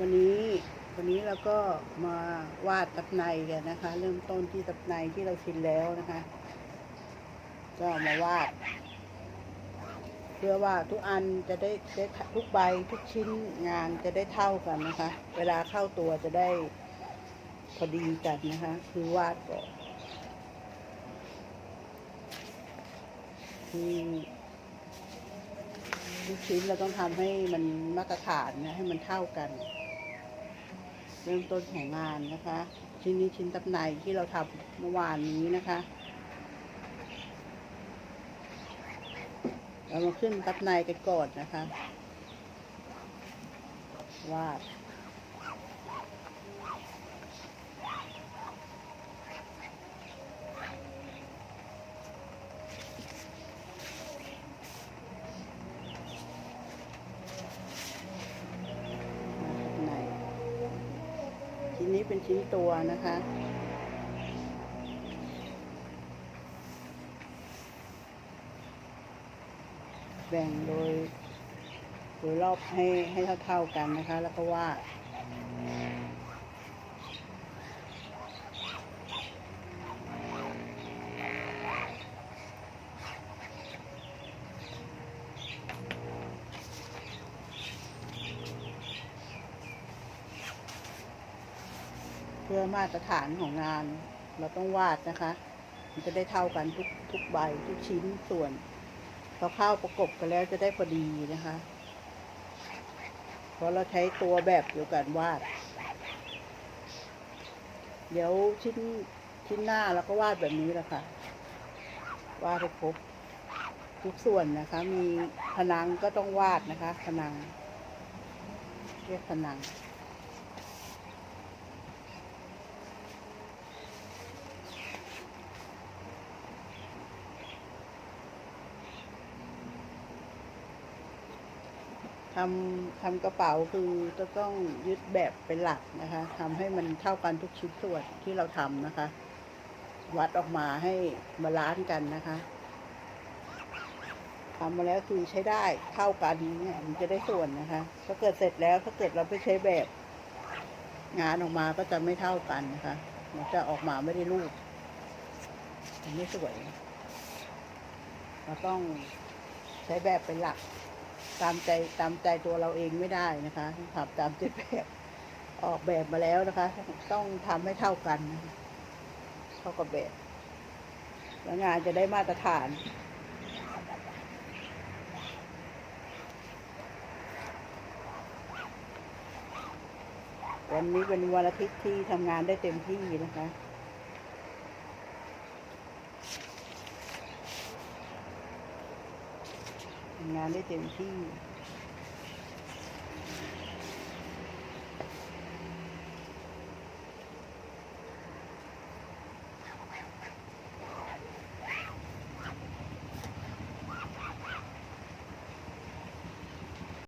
วันนี้วันนี้เราก็มาวาดตับในกันนะคะ เริ่มต้นที่ตับในที่เราชินแล้วนะคะ ก็มาวาด เพื่อว่าทุกอันจะได้ได้ทุกใบทุกชิ้นงานจะได้เท่ากันนะคะ เวลาเข้าตัวจะได้พอดีกันนะคะ คือวาดก่อนทุกชิ้นเราต้องทำให้มันมาตรฐานนะให้มันเท่ากัน เริ่มต้นของงานนะคะ ชิ้นนี้ชิ้นตับในที่เราทำเมื่อวานนี้นะคะ เรามาขึ้นตับในกันก่อนนะคะวาด ในชิ้ นี้เป็นชิ้นตัวนะคะ แบ่งโดยโดยรอบให้ให้เท่าๆกันนะคะ แล้วก็วาด เพื่อมาตรฐานของงาน เราต้องวาดนะคะ มันจะได้เท่ากันทุกทุกใบทุกชิ้นส่วนพอข้าประกบกันแล้วจะได้พอดีนะคะ เพราะเราใช้ตัวแบบเดียวกันวาด เดี๋ยวชิ้นชิ้นหน้าเราก็วาดแบบนี้แหละค่ะ วาดให้ครบทุกส่วนนะคะ มีผนังก็ต้องวาดนะคะผนังเรียกผนัง ทำทำกระเป๋าคือจะต้องยึดแบบเป็นหลักนะคะทำให้มันเท่ากันทุกชิ้นส่วนที่เราทำนะคะ วัดออกมาให้บาลานซ์กันนะคะทำมาแล้วคือใช้ได้เท่ากันเนี่ยมันจะได้ส่วนนะคะ ถ้าเกิดเสร็จแล้วถ้าเกิดเราไปใช้แบบ งานออกมาก็จะไม่เท่ากันนะคะ มันจะออกมาไม่ได้รูปมันไม่สวยเราต้องใช้แบบเป็นหลัก ตามใจตามใจตัวเราเองไม่ได้นะคะทำตามใจแบบออกแบบมาแล้วนะคะ ต้องทำให้เท่ากันเท่ากับแบบ แล้วงานจะได้มาตรฐานวันนี้เป็นวันอาทิตย์ที่ทำงานได้เต็มที่นะคะทำ งานได้เต็มที่